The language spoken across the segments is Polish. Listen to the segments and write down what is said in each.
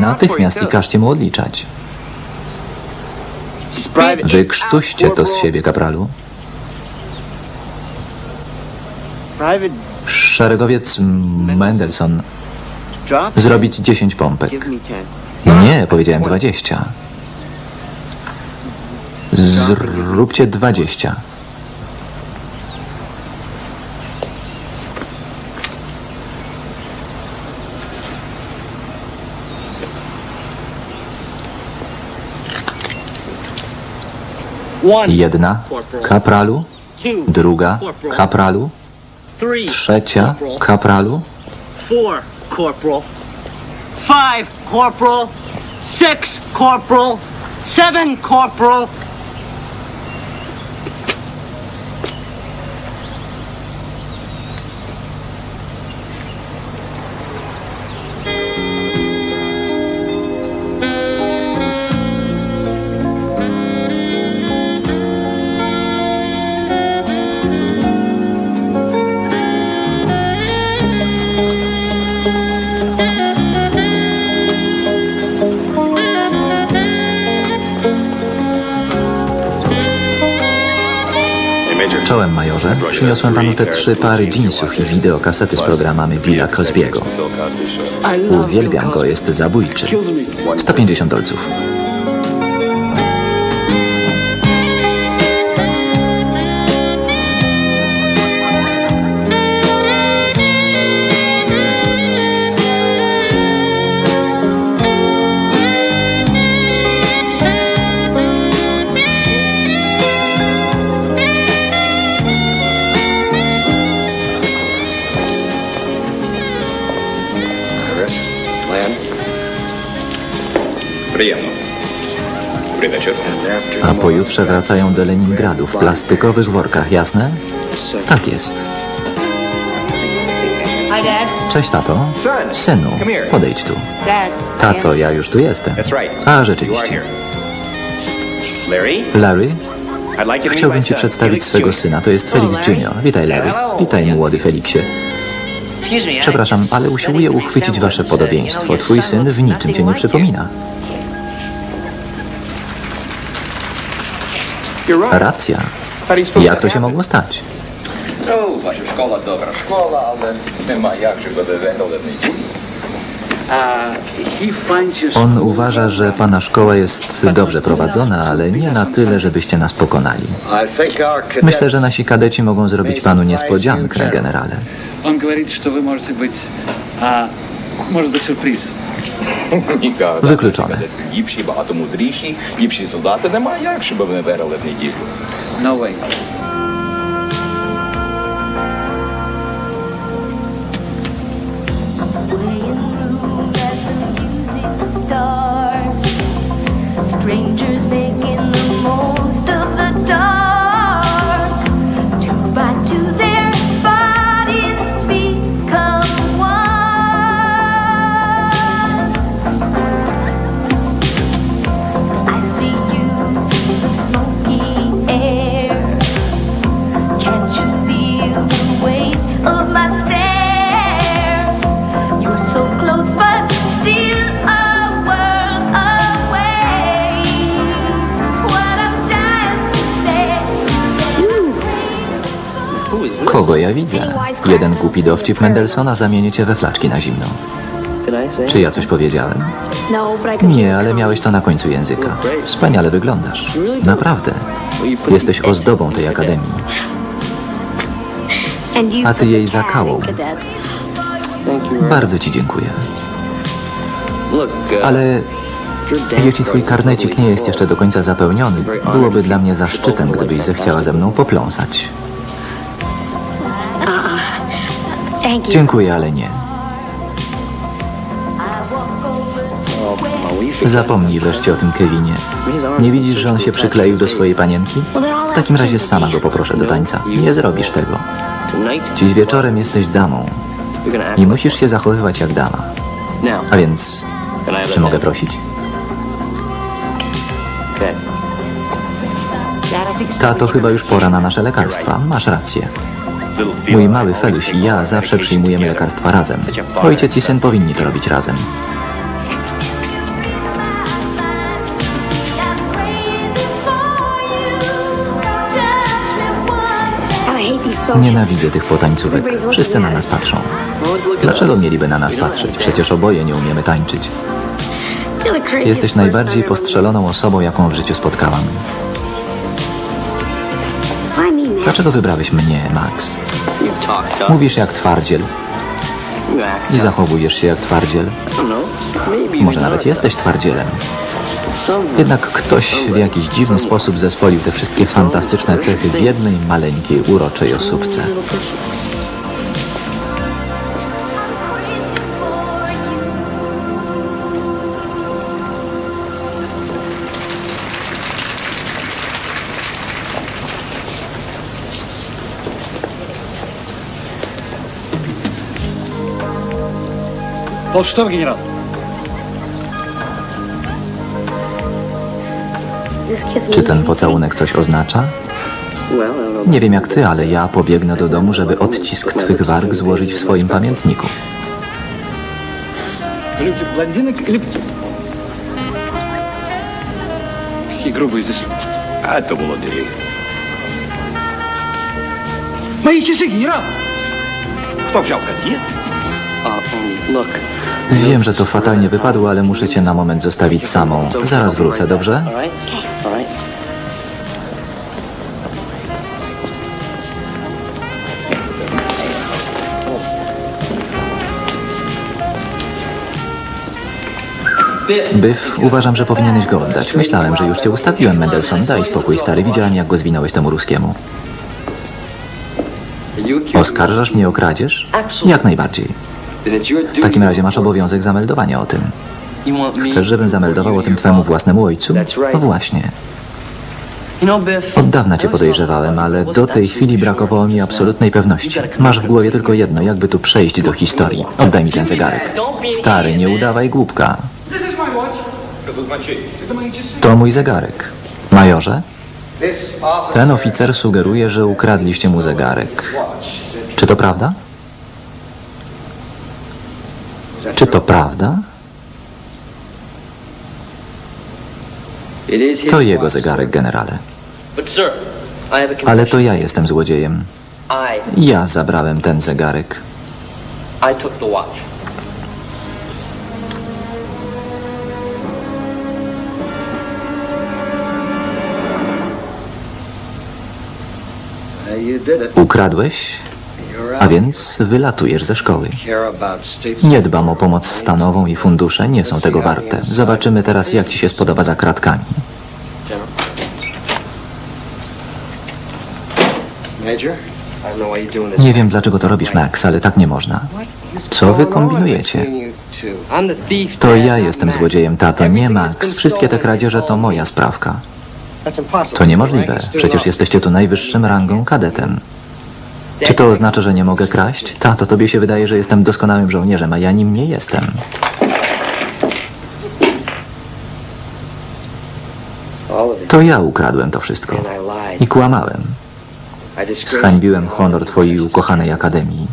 Natychmiast i każcie mu odliczać. Wykrztuście to z siebie, kapralu. Szeregowiec Mendelssohn. Zrobić 10 pompek. Nie, powiedziałem 20. Zróbcie 20. Jedna, kapralu. Druga, kapralu. Trzecia, kapralu. Four, corporal. Five, corporal. Six, corporal. Seven, corporal. Czołem, majorze. Przyniosłem panu te trzy pary jeansów i wideokasety z programami Billa Cosbiego. Uwielbiam go, jest zabójczy. 150 dolców. A pojutrze wracają do Leningradu w plastikowych workach, jasne? Tak jest. Cześć, tato. Synu, podejdź tu. Tato, ja już tu jestem. A, rzeczywiście. Larry, chciałbym ci przedstawić swego syna. To jest Felix Junior. Witaj, Larry. Witaj, młody. I- Przepraszam, ale usiłuję uchwycić wasze podobieństwo. Twój syn w niczym cię nie przypomina. Racja. Jak to się mogło stać? No, szkoła dobra szkoła, ale nie ma jak, żeby on uważa, że pana szkoła jest dobrze prowadzona, ale nie na tyle, żebyście nas pokonali. Myślę, że nasi kadeci mogą zrobić panu niespodziankę, generale. On mówi, że wy możecie być, może być. сюрприз. Ніколи. Виключене. Ліпші, багато мудріші, ліпші солдати нема як, щоб вони виграли в неділю. No way. Widzę? Jeden głupi dowcip Mendelssohna zamieni cię we flaczki na zimną. Czy ja coś powiedziałem? Nie, ale miałeś to na końcu języka. Wspaniale wyglądasz. Naprawdę. Jesteś ozdobą tej akademii. A ty jej zakałą. Bardzo ci dziękuję. Ale jeśli twój karnecik nie jest jeszcze do końca zapełniony, byłoby dla mnie zaszczytem, gdybyś zechciała ze mną popląsać. Dziękuję, ale nie. Zapomnij wreszcie o tym Kevinie. Nie widzisz, że on się przykleił do swojej panienki? W takim razie sama go poproszę do tańca. Nie zrobisz tego. Dziś wieczorem jesteś damą i musisz się zachowywać jak dama. A więc, czy mogę prosić? Tato, chyba już pora na nasze lekarstwa. Masz rację. Mój mały Feluś i ja zawsze przyjmujemy lekarstwa razem. Ojciec i syn powinni to robić razem. Nienawidzę tych potańcówek. Wszyscy na nas patrzą. Dlaczego mieliby na nas patrzeć? Przecież oboje nie umiemy tańczyć. Jesteś najbardziej postrzeloną osobą, jaką w życiu spotkałam. Dlaczego wybrałeś mnie, Max? Mówisz jak twardziel i zachowujesz się jak twardziel. Może nawet jesteś twardzielem. Jednak ktoś w jakiś dziwny sposób zespolił te wszystkie fantastyczne cechy w jednej maleńkiej, uroczej osóbce. little person. Полштов, генерал. Czy ten pocałunek coś oznacza? Well, I don't know. Nie wiem jak ty, ale ja pobiegnę do domu, żeby odcisk twych warg złożyć w swoim pamiętniku. Вы любите блондинок или... Какие грубые здесь. А то молодые. Мои часы, генерал! Кто взял коньяк? Wiem, że to fatalnie wypadło, ale muszę cię na moment zostawić samą. Zaraz wrócę, dobrze? Byw, uważam, że powinieneś go oddać. Myślałem, że już cię ustawiłem, Mendelssohn. Daj spokój, stary. Widziałem, jak go zwinąłeś temu ruskiemu. Oskarżasz mnie o kradzież? Jak najbardziej. W takim razie masz obowiązek zameldowania o tym. Chcesz, żebym zameldował o tym twemu własnemu ojcu? No właśnie. Od dawna cię podejrzewałem, ale do tej chwili brakowało mi absolutnej pewności. Masz w głowie tylko jedno, jakby tu przejść do historii. Oddaj mi ten zegarek. Stary, nie udawaj głupka. To mój zegarek. Majorze? Ten oficer sugeruje, że ukradliście mu zegarek. Czy to prawda? Czy to prawda? To jego zegarek, generale. Ale to ja jestem złodziejem. Ja zabrałem ten zegarek. Ukradłeś, a więc wylatujesz ze szkoły. Nie dbam o pomoc stanową i fundusze nie są tego warte. Zobaczymy teraz, jak ci się spodoba za kratkami. Nie wiem, dlaczego to robisz, Max, ale tak nie można. Co wy kombinujecie? To ja jestem złodziejem, tato, nie Max. Wszystkie te kradzieże to moja sprawka. To niemożliwe. Przecież jesteście tu najwyższym rangą kadetem. Czy to oznacza, że nie mogę kraść? Tato, tobie się wydaje, że jestem doskonałym żołnierzem, a ja nim nie jestem. To ja ukradłem to wszystko. I kłamałem. Zhańbiłem honor twojej ukochanej akademii.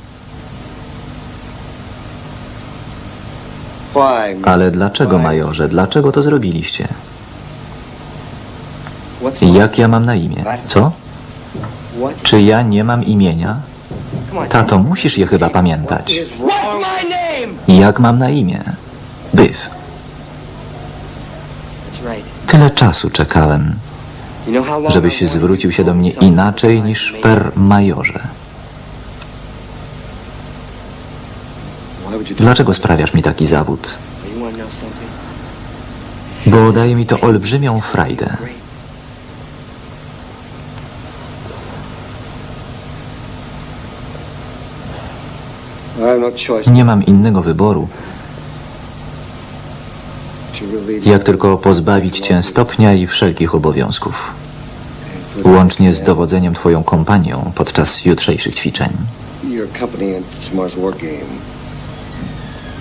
Ale dlaczego, majorze? Dlaczego to zrobiliście? Jak ja mam na imię? Co? Czy ja nie mam imienia? Tato, musisz je chyba pamiętać. Jak mam na imię? Byw. Tyle czasu czekałem, żebyś zwrócił się do mnie inaczej niż per majorze. Dlaczego sprawiasz mi taki zawód? Bo daje mi to olbrzymią frajdę. Great. I have no choice Nie mam innego wyboru, jak tylko pozbawić cię stopnia i wszelkich obowiązków, łącznie z dowodzeniem twoją kompanią podczas jutrzejszych ćwiczeń.